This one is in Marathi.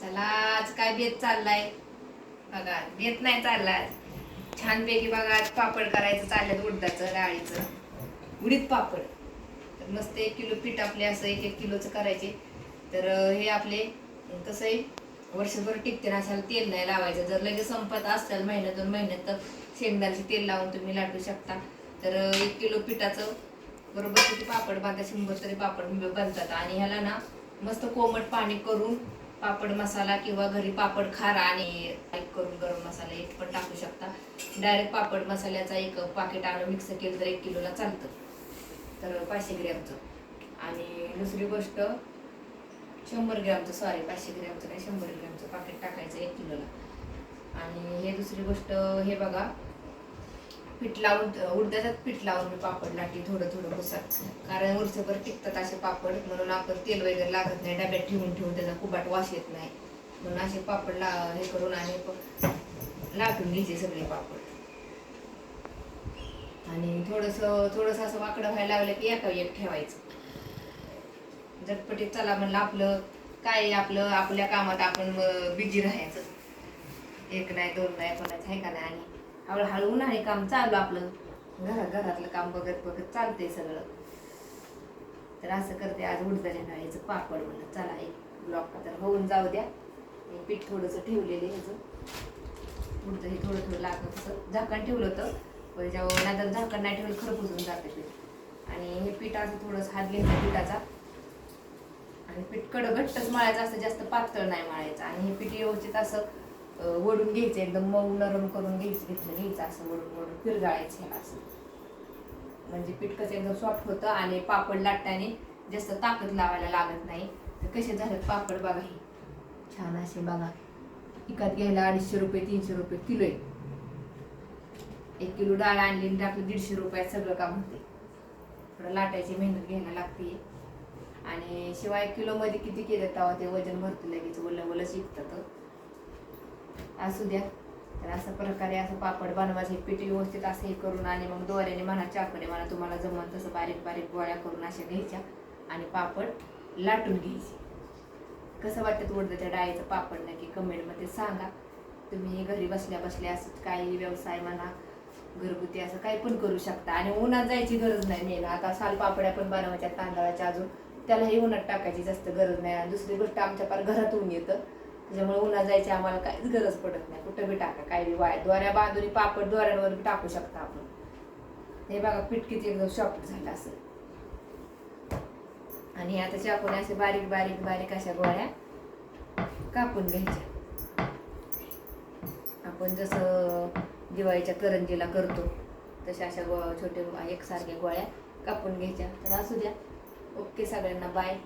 चला आज काय बेत चाललाय? बघा बेत नाही चाललाय. छानपैकी बघा आज पापड करायचं चाललं उडदाचं डाळीचं. उडीद पापड. तर मस्त एक किलो पीठ आपले असं एक एक किलोचं करायचे. तर हे आपले कसं आहे वर्षभर टिकते ना असायला तेल नाही लावायचं. जर लगेच संपत असेल महिन्यात दोन महिन्यात तर शेंगदाण्याचे तेल लावून तुम्ही लाटू शकता. तर एक किलो पिठाचं बरोबर किती पापड बांधा? शंभर तरी पापड बनतात आणि ह्याला ना मस्त कोमट पाणी करून पापड मसाला किंवा घरी पापड खारा आणि टाईप करून गरम मसाला एक पण टाकू शकता. डायरेक्ट पापड मसाल्याचा एक पाकिट आणून मिक्स केलं तर एक किलोला चालतं. तर पाचशे ग्रॅमचं. आणि दुसरी गोष्ट शंभर ग्रॅमचं सॉरी पाचशे ग्रॅमचं नाही शंभर ग्रॅमचं पाकिट टाकायचं एक किलोला. आणि हे दुसरी गोष्ट हे बघा पीठ लावून उडद्याच्यात पीठ लावून मी पापड लाटी थोडं थोडं पुसत कारण उरसेभर टिकतात असे पापड म्हणून आपण तेल वगैरे लागत नाही डब्यात ठेवून ठेवून त्याचा कुबाट वास येत नाही. म्हणून असे पापड ला हे करून आणि लाटून घ्यायचे सगळे पापड. आणि थोडस थोडस असं वाकडं व्हायला लागलं की एका एक ठेवायचं. झटपटीत चला म्हणलं आपलं काय आपलं आपल्या कामात आपण बिझी राहायचं. एक नाही दोन नाही कोणाचं आहे का नाही. आणि हळूहळू उन्हाळी काम चालू आपलं. घरा घरातलं काम बघत बघत चालते सगळं. तर असं करते आज उडदाच्या डाळीचं पापड म्हणलं. चला एक ब्लॉक तर होऊन जाऊ द्या. पीठ थोडंसं ठेवलेलं आहे ह्याचं उडतं हे थोडं थोडं लागत असं झाकण ठेवलं होतं. पण जेव्हा नाहीतर झाकण नाही ठेवलं खरपूसून जाते पीठ. आणि हे पीठ असं थोडंसं हात घ्यायचा पिठाचा. आणि पीठ कडं घट्टच मळायचं असं जास्त पातळ नाही मळायचं. आणि हे पीठ व्यवस्थित असं वडून घ्यायचं एकदम मऊ नरम करून घ्यायचं घेतलं घ्यायचं असं वडून वडून फिरगाळायचं ह्याला असं. म्हणजे पीठ कसं एकदम सॉफ्ट होतं आणि पापड लाटण्याने जास्त ताकद लावायला लागत नाही. तर कसे झालेत पापड बघा हे. छान असे बघा. विकत घ्यायला अडीचशे रुपये तीनशे रुपये किलो आहे. एक किलो डाळ आणली आणि दीडशे रुपयात सगळं काम होते. थोडं लाटायची मेहनत घ्यायला लागते. आणि शिवाय किलोमध्ये किती केलं तेव्हा ते वजन भरतं लगेच ओलं ओलं शिकतं. असू द्या. तर असं प्रकारे असं पापड बनवायचे पीठ व्यवस्थित असं हे करून आणि मग दोऱ्याने म्हणा चाकडे म्हणा तुम्हाला जमन तसं बारीक बारीक गोळ्या करून अशा घ्यायच्या आणि पापड लाटून घ्यायचे. कसं वाटतं उडदाच्या डाळीचं पापड नक्की कमेंटमध्ये सांगा. तुम्ही घरी बसल्या बसल्या असं काही व्यवसाय म्हणा घरगुती असं काही पण करू शकता. आणि उन्हात जायची गरज नाही मेन. आता सालपापड्या पण बनवायच्या तांदळाच्या अजून. त्यालाही उन्हात टाकायची जास्त गरज नाही. आणि दुसरी गोष्ट आमच्या पार घरात ऊन येतं. त्याच्यामुळे उन्हा जायची आम्हाला काहीच गरज पडत नाही. कुठं बी टाका काही बी वाय. द्वाऱ्या बांधून पापड दोऱ्यांवर बी टाकू शकता आपण. हे बघा पिटकीत एकदम शॉर्ट झालं असं. आणि आता चाकून असे बारीक बारीक बारीक अशा गोळ्या कापून घ्यायच्या. आपण जसं दिवाळीच्या करंजीला करतो तशा अशा गो छोटे एकसारख्या गोळ्या कापून घ्यायच्या. तर असू द्या. ओके सगळ्यांना बाय.